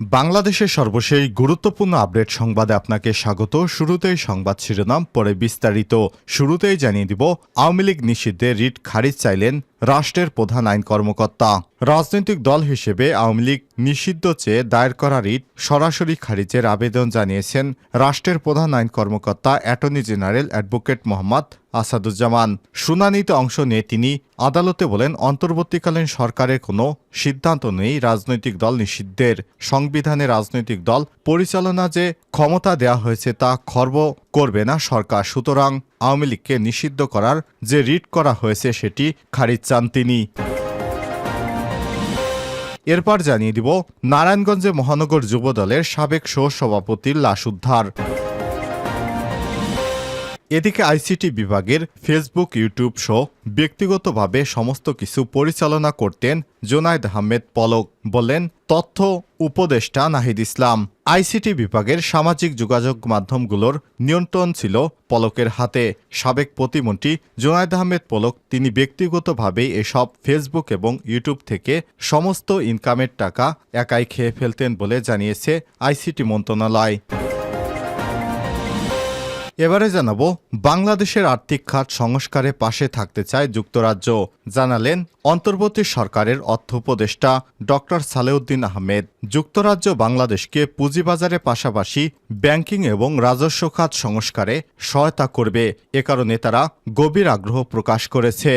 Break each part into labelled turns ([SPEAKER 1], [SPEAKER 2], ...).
[SPEAKER 1] বাংলাদেশের সর্বশেষ গুরুত্বপূর্ণ আপডেট সংবাদে আপনাকে স্বাগত। শুরুতেই সংবাদ শিরোনাম, পরে বিস্তারিত। শুরুতেই জানিয়ে দিব, আওয়ামী লীগ নিষিদ্ধে রিট খারিজ চাইলেন রাষ্ট্রের প্রধান আইন কর্মকর্তা। রাজনৈতিক দল হিসেবে আওয়ামী লীগ নিষিদ্ধ চেয়ে দায়ের করা রিট সরাসরি খারিজের আবেদন জানিয়েছেন রাষ্ট্রের প্রধান আইন কর্মকর্তা attorney general advocate Mohammad Asaduzzaman. শুনানিতে অংশ নিয়ে তিনি আদালতে বলেন, অন্তর্বর্তীকালীন সরকারের কোনো সিদ্ধান্ত নেই রাজনৈতিক দল নিষিদ্ধের। সংবিধানে রাজনৈতিক দল পরিচালনা যে ক্ষমতা দেওয়া হয়েছে তা খর্ব করবে না সরকার। সুতরাং আওয়ামী লীগকে নিষিদ্ধ করার যে রিট করা হয়েছে সেটি খারিজ চান তিনি। এরপর জানিয়ে দিব, নারায়ণগঞ্জে মহানগর যুবদলের সাবেক সহ সভাপতির লাশ উদ্ধার। এদিকে আইসিটি বিভাগের ফেসবুক, ইউটিউব শো ব্যক্তিগতভাবে সমস্ত কিছু পরিচালনা করতেন জোনায়েদ আহমেদ পলক বললেন তথ্য উপদেষ্টা নাহিদ ইসলাম, আইসিটি বিভাগের সামাজিক যোগাযোগ মাধ্যমগুলোর নিয়ন্ত্রণ ছিল পলকের হাতে। সাবেক প্রতিমন্ত্রী জোনায়েদ আহমেদ পলক, তিনি ব্যক্তিগতভাবে এসব ফেসবুক এবং ইউটিউব থেকে সমস্ত ইনকামের টাকা একাই খেয়ে ফেলতেন বলে জানিয়েছে আইসিটি মন্ত্রণালয়। এবারে জানাব, বাংলাদেশের আর্থিক খাত সংস্কারে পাশে থাকতে চায় যুক্তরাজ্য। জানালেন অন্তর্বর্তী সরকারের অর্থ উপদেষ্টা ডক্টর সালেউদ্দিন আহমেদ। যুক্তরাজ্য বাংলাদেশকে পুঁজিবাজারের পাশাপাশি ব্যাংকিং এবং রাজস্ব খাত সংস্কারে সহায়তা করবে। এ কারণে তারা গভীর আগ্রহ প্রকাশ করেছে।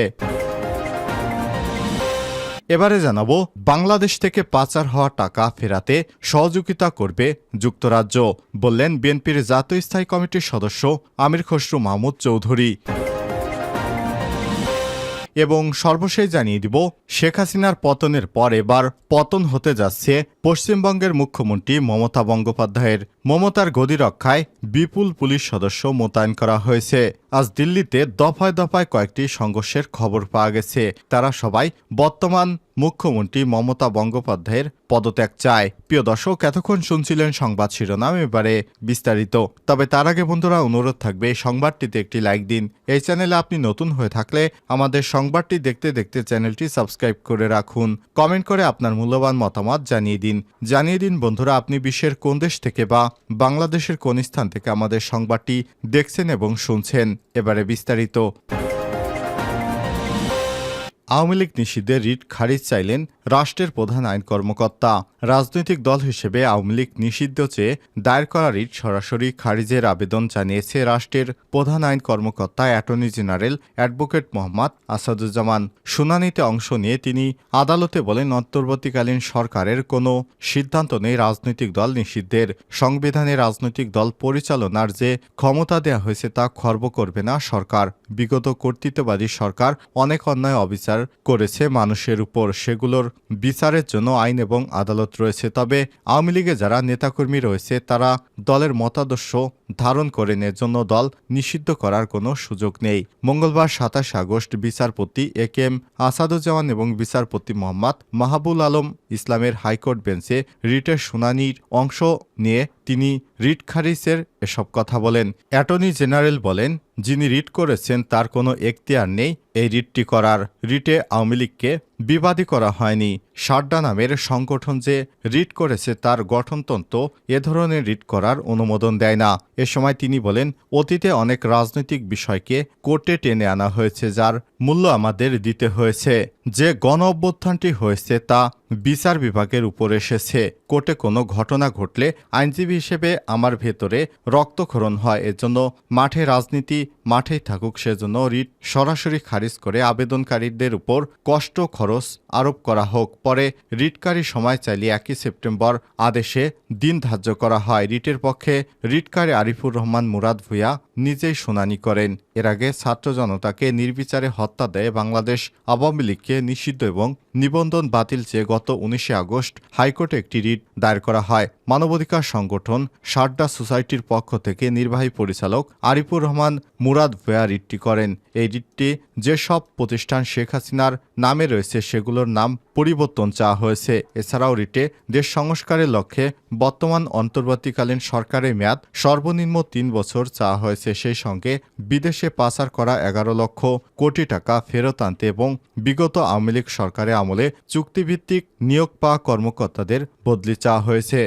[SPEAKER 1] এবারে জানাব, বাংলাদেশ থেকে পাচার হওয়া টাকা ফেরাতে সহযোগিতা করবে যুক্তরাজ্য, বললেন বিএনপির জাতীয় স্থায়ী কমিটির সদস্য আমির খসরু মাহমুদ চৌধুরী। এবং সর্বশেষ জানিয়ে দিব, শেখ হাসিনার পতনের পর এবার পতন হতে যাচ্ছে পশ্চিমবঙ্গের মুখ্যমন্ত্রী মমতা বন্দ্যোপাধ্যায়ের। মমতার গদি রক্ষায় বিপুল পুলিশ সদস্য মোতায়েন করা হয়েছে। আজ দিল্লিতে দফায় দফায় কয়েকটি সংঘর্ষের খবর পাওয়া গেছে। তারা সবাই বর্তমান মুখ্যমন্ত্রী মমতা বন্দ্যোপাধ্যায়ের পদত্যাগ চায়। প্রিয় দর্শক, এতক্ষণ শুনছিলেন সংবাদ শিরোনাম, এবারে বিস্তারিত। তবে তার আগে বন্ধুরা, অনুরোধ থাকবে সংবাদটিতে একটি লাইক দিন। এই চ্যানেলে আপনি নতুন হয়ে থাকলে আমাদের সংবাদটি দেখতে দেখতে চ্যানেলটি সাবস্ক্রাইব করে রাখুন। কমেন্ট করে আপনার মূল্যবান মতামত জানিয়ে দিন। জানিয়ে দিন, বন্ধুরা, আপনি বিশ্বের কোন দেশ থেকে বা বাংলাদেশের কোন স্থান থেকে আমাদের সংবাদটি দেখছেন এবং শুনছেন। এবারে বিস্তারিত। আওয়ামী লীগ নিষিদ্ধে রিট খারিজ চাইলেন রাষ্ট্রের প্রধান আইন কর্মকর্তা। রাজনৈতিক দল হিসেবে আওয়ামী লীগ নিষিদ্ধ চেয়ে দায়ের করা রিট সরাসরি খারিজের আবেদন জানিয়েছে রাষ্ট্রের প্রধান আইন কর্মকর্তা attorney general advocate Mohammad Asaduzzaman. শুনানিতে অংশ নিয়ে তিনি আদালতে বলেন, অন্তর্বর্তীকালীন সরকারের কোনো সিদ্ধান্ত নেই রাজনৈতিক দল নিষিদ্ধের। সংবিধানে রাজনৈতিক দল পরিচালনার যে ক্ষমতা দেওয়া হয়েছে তা খর্ব করবে না সরকার। বিগত কর্তৃত্ববাদী সরকার অনেক অন্যায় অবিচার করেছে মানুষের উপর। সেগুলোর বিচারের জন্য আইন এবং আদালত রয়েছে। তবে আওয়ামী লীগে যারা নেতাকর্মী রয়েছে, তারা দলের মতাদর্শ ধারণ করেন এর জন্য দল নিষিদ্ধ করার কোনো সুযোগ নেই। মঙ্গলবার সাতাশ আগস্ট বিচারপতি এ কে এম আসাদুজ্জামান এবং বিচারপতি মোহাম্মদ মাহাবুল আলম ইসলামের হাইকোর্ট বেঞ্চে রিটের শুনানির অংশ নিয়ে তিনি রিট খারিসের এসব কথা বলেন। অ্যাটর্নি জেনারেল বলেন, যিনি রিট করেছেন তার কোনো এখতিয়ার নেই এই রিটটি করার। রিটে আওয়ামী লীগকে বিবাদী করা হয়নি। সাড্ডা নামের সংগঠন যে রিট করেছে তার গঠনতন্ত্র এ ধরনের রিট করার অনুমোদন দেয় না। এ সময় তিনি বলেন, অতীতে অনেক রাজনৈতিক বিষয়কে কোর্টে টেনে আনা হয়েছে, যার মূল্য আমাদের দিতে হয়েছে। যে গণ অভ্যুত্থানটি হয়েছে তা বিচার বিভাগের উপর এসেছে। কোর্টে কোনো ঘটনা ঘটলে আইনজীবী হিসেবে আমার ভেতরে রক্তক্ষরণ হয়। এজন্য মাঠে রাজনীতি মাঠেই থাকুক, সেজন্য রিট সরাসরি খারিজ করে আবেদনকারীদের উপর কষ্ট খরচ আরোপ করা হোক। পরে রিটকারী সময় চাইলে একই সেপ্টেম্বর আদেশে দিন ধার্য করা হয়। রিটের পক্ষে রিটকারী আরিফুর রহমান মুরাদ ভুইয়া নিজেই শুনানি করেন। এর আগে ছাত্র জনতাকে নির্বিচারে হত্যা দেয় বাংলাদেশ আওয়ামী লীগকে নিষিদ্ধ এবং নিবন্ধন বাতিল চেয়ে গত উনিশে আগস্ট হাইকোর্টে একটি রিট দায়ের করা হয়। মানবাধিকার সংগঠন সারডা সোসাইটির পক্ষ থেকে নির্বাহী পরিচালক আরিফুর রহমান মুরাদ ভুয়া রিটটি করেন। এই রিটটি যেসব প্রতিষ্ঠান শেখ হাসিনার নামে রয়েছে সেগুলোর নাম পরিবর্তন চাওয়া হয়েছে। এছাড়াও রিটে দেশ সংস্কারের লক্ষ্যে বর্তমান অন্তর্বর্তীকালীন সরকারের মেয়াদ সর্বনিম্ন তিন বছর চাওয়া হয়েছে। করেছে সেই সঙ্গে বিদেশে পাচার করা এগারো লক্ষ কোটি টাকা ফেরত আনতে এবং বিগত আওয়ামী লীগ সরকারের আমলে চুক্তিভিত্তিক নিয়োগ পাওয়া কর্মকর্তাদের বদলি চাওয়া হয়েছে।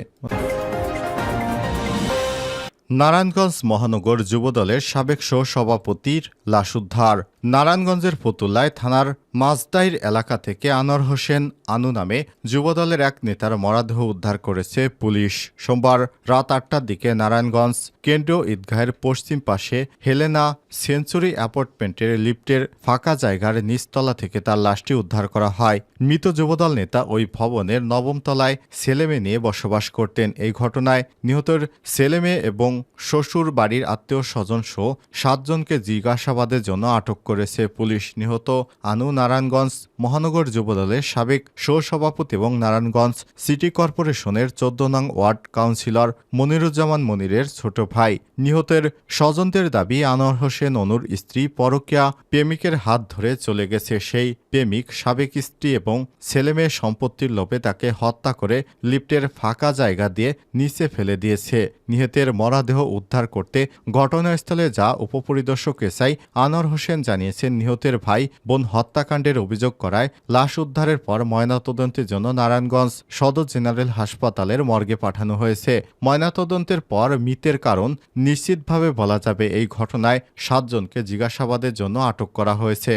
[SPEAKER 1] নারায়ণগঞ্জ মহানগর যুবদলের সাবেক সহ সভাপতির লাশ উদ্ধার। নারায়ণগঞ্জের ফতুল্লায় থানার মাজদাইর এলাকা থেকে আনোয়ার হোসেন আনু নামে যুবদলের এক নেতার মরাদেহ উদ্ধার করেছে পুলিশ। সোমবার রাত আটটার দিকে নারায়ণগঞ্জ কেন্দ্রীয় ঈদগাহের পশ্চিম পাশে হেলেনা সেঞ্চুরি অ্যাপার্টমেন্টের লিফটের ফাঁকা জায়গার নিচতলা থেকে তার লাশটি উদ্ধার করা হয়। মৃত যুবদল নেতা ওই ভবনের নবম তলায় ছেলেমেয়ে নিয়ে বসবাস করতেন। এই ঘটনায় নিহতের ছেলেমেয়ে এবং শ্বশুর বাড়ির আত্মীয় স্বজন সহ সাতজনকে জিজ্ঞাসাবাদের জন্য আটক করেছে পুলিশ। নিহত আনু নারায়ণগঞ্জ মহানগর যুবদলের সাবেক সহসভাপতি এবং নারায়ণগঞ্জ সিটি কর্পোরেশনের চোদ্দ নং ওয়ার্ড কাউন্সিলর মনিরুজ্জামান মনিরের ছোট ভাই। নিহতের স্বজনদের দাবি, আনোয়ার হোসেন অনুর স্ত্রী পরকিয়া প্রেমিকের হাত ধরে চলে গেছে। সেই প্রেমিক সাবেক স্ত্রী এবং ছেলেমেয়ে সম্পত্তির লোভে তাকে হত্যা করে লিফটের ফাঁকা জায়গা দিয়ে নিচে ফেলে দিয়েছে। নিহতের মরাদেহ উদ্ধার করতে ঘটনাস্থলে যা উপপরিদর্শক এসআই আনোয়ার হোসেন জানিয়েছেন নিহতের ভাই বোন হত্যাকাণ্ডের অভিযোগ করায় লাশ উদ্ধারের পর ময়নাতদন্তের জন্য নারায়ণগঞ্জ সদর জেনারেল হাসপাতালের মর্গে পাঠানো হয়েছে। ময়নাতদন্তের পর মৃতের কারণ নিশ্চিতভাবে বলা যাবে। এই ঘটনায় সাতজনকে জিজ্ঞাসাবাদের জন্য আটক করা হয়েছে।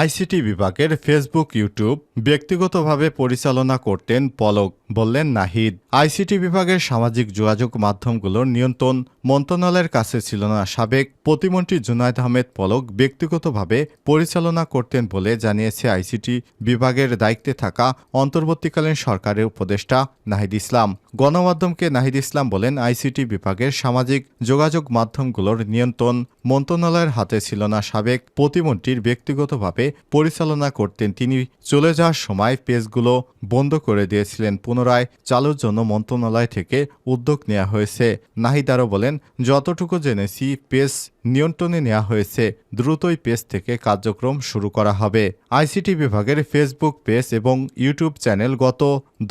[SPEAKER 1] আইসিটি বিভাগের ফেসবুক, ইউটিউব ব্যক্তিগতভাবে পরিচালনা করতেন পলক। বললেন নাহিদ, আইসিটি বিভাগের সামাজিক যোগাযোগ মাধ্যমগুলোর নিয়ন্ত্রণ মন্ত্রণালয়ের কাছে ছিল না। সাবেক প্রতিমন্ত্রী জুনায়দ আহমেদ পলক ব্যক্তিগতভাবে পরিচালনা করতেন বলে জানিয়েছে আইসিটি বিভাগের দায়িত্বে থাকা অন্তর্বর্তীকালীন সরকারের উপদেষ্টা নাহিদ ইসলাম। গণমাধ্যমকে নাহিদ ইসলাম বলেন, আইসিটি বিভাগের সামাজিক যোগাযোগ মাধ্যমগুলোর নিয়ন্ত্রণ মন্ত্রণালয়ের হাতে ছিল না। সাবেক প্রতিমন্ত্রীর ব্যক্তিগতভাবে পরিচালনা করতেন তিনি। চলে যাওয়ার সময় পেজগুলো বন্ধ করে দিয়েছিলেন। পুনরায় চালুর জন্য মন্ত্রণালয় থেকে উদ্যোগ নেওয়া হয়েছে। নাহিদ আরও বলেন, যতটুকু জেনেছি, পেস নিয়ন্ত্রণে নেওয়া হয়েছে। দ্রুতই পেজ থেকে কার্যক্রম শুরু করা হবে। আইসিটি বিভাগের ফেসবুক পেজ এবং ইউটিউব চ্যানেল গত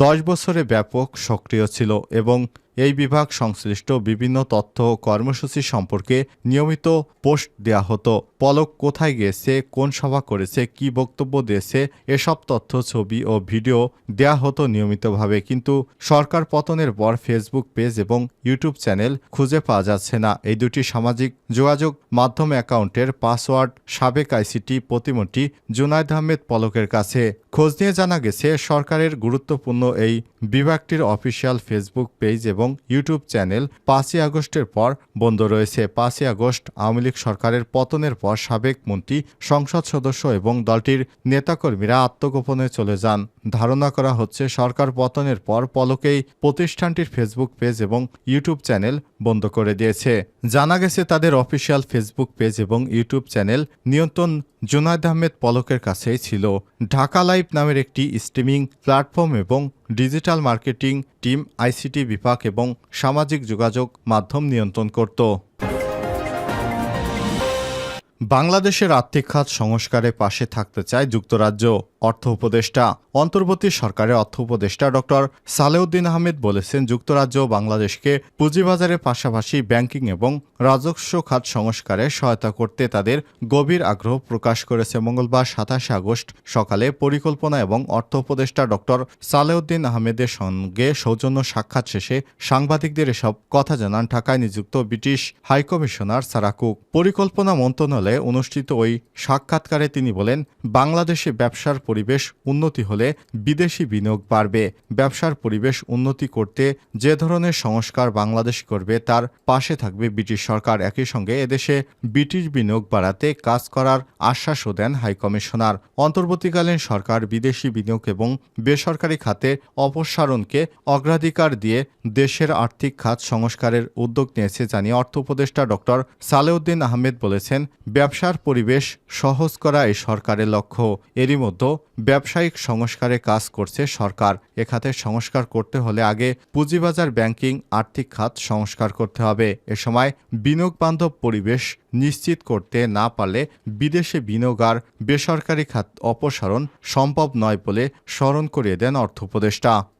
[SPEAKER 1] দশ বছরে ব্যাপক সক্রিয় ছিল এবং এই বিভাগ সংশ্লিষ্ট বিভিন্ন তথ্য ও কর্মসূচি সম্পর্কে নিয়মিত পোস্ট দেয়া হতো। পলক কোথায় গিয়েছে কোন সভা করেছে, কি বক্তব্য দিয়েছে, এসব তথ্য, ছবি ও ভিডিও দেয়া হতো নিয়মিতভাবে। কিন্তু সরকার পতনের পর ফেসবুক পেজ এবং ইউটিউব চ্যানেল খুঁজে পাওয়া যাচ্ছে না। এই দুটি সামাজিক যোগাযোগ মাধ্যম অ্যাকাউন্টের পাসওয়ার্ড সাবেক আইসিটি প্রতিমন্ত্রী জুনায়দ আহমেদ পলকের কাছে। খোঁজ নিয়ে জানা গেছে, সরকারের গুরুত্বপূর্ণ এই বিভাগটির অফিসিয়াল ফেসবুক পেজ এবং ইউটিউব চ্যানেল পাঁচই আগস্টের পর বন্ধ রয়েছে। পাঁচই আগস্ট আওয়ামী লীগ সরকারের পতনের পর সাবেক মন্ত্রী, সংসদ সদস্য এবং দলটির নেতাকর্মীরা আত্মগোপনে চলে যান। ধারণা করা হচ্ছে, সরকার পতনের পর পলকেই প্রতিষ্ঠানটির ফেসবুক পেজ এবং ইউটিউব চ্যানেল বন্ধ করে দিয়েছে। জানা গেছে, তাদের অফিসিয়াল ফেসবুক পেজ এবং ইউটিউব চ্যানেল নিয়ন্ত্রণ জুনায়দ আহমেদ পলকের কাছেই ছিল। ঢাকা লাইভ নামের একটি স্ট্রিমিং প্ল্যাটফর্ম এবং ডিজিটাল মার্কেটিং টিম আইসিটি বিভাগ এবং সামাজিক যোগাযোগ মাধ্যম নিয়ন্ত্রণ করত। বাংলাদেশের আর্থিক খাত সংস্কারে পাশে থাকতে চায় যুক্তরাজ্য। অর্থ উপদেষ্টা। অন্তর্বর্তী সরকারের অর্থ উপদেষ্টা ডক্টর সালেউদ্দিন আহমেদ বলেছেন, যুক্তরাজ্য বাংলাদেশকে পুঁজিবাজারের পাশাপাশি ব্যাংকিং এবং রাজস্ব খাত সংস্কারে সহায়তা করতে তাদের গভীর আগ্রহ প্রকাশ করেছে। মঙ্গলবার সাতাশে আগস্ট সকালে পরিকল্পনা এবং অর্থ উপদেষ্টা ডক্টর সালেউদ্দিন আহমেদের সঙ্গে সৌজন্য সাক্ষাৎ শেষে সাংবাদিকদের এসব কথা জানান ঢাকায় নিযুক্ত ব্রিটিশ হাইকমিশনার সারাকুক পরিকল্পনা মন্ত্রণালয়ে অনুষ্ঠিত ওই সাক্ষাৎকারে তিনি বলেন, বাংলাদেশে ব্যবসার পরিবেশ উন্নতি হলে বিদেশি বিনিয়োগ বাড়বে। ব্যবসার পরিবেশ উন্নতি করতে যে ধরনের সংস্কার বাংলাদেশ করবে, তার পাশে থাকবে ব্রিটিশ সরকার। একই সঙ্গে এদেশে ব্রিটিশ বিনিয়োগ বাড়াতে কাজ করার আশ্বাসও দেন হাইকমিশনার অন্তর্বর্তীকালীন সরকার বিদেশি বিনিয়োগ এবং বেসরকারি খাতে অপসারণকে অগ্রাধিকার দিয়ে দেশের আর্থিক খাত সংস্কারের উদ্যোগ নিয়েছে জানিয়ে অর্থ উপদেষ্টা ডক্টর সালেউদ্দিন আহমেদ বলেছেন, ব্যবসার পরিবেশ সহজ করা এই সরকারের লক্ষ্য। এরই মধ্যে ব্যবসায়িক সংস্কারে কাজ করছে সরকার। এ খাতে সংস্কার করতে হলে আগে পুঁজিবাজার ব্যাংকিং, আর্থিক খাত সংস্কার করতে হবে। এ সময় বিনিয়োগ বান্ধব পরিবেশ নিশ্চিত করতে না পারলে বিদেশে বিনিয়োগ আর বেসরকারি খাত অপসারণ সম্ভব নয় বলে স্মরণ করিয়ে দেন অর্থ উপদেষ্টা।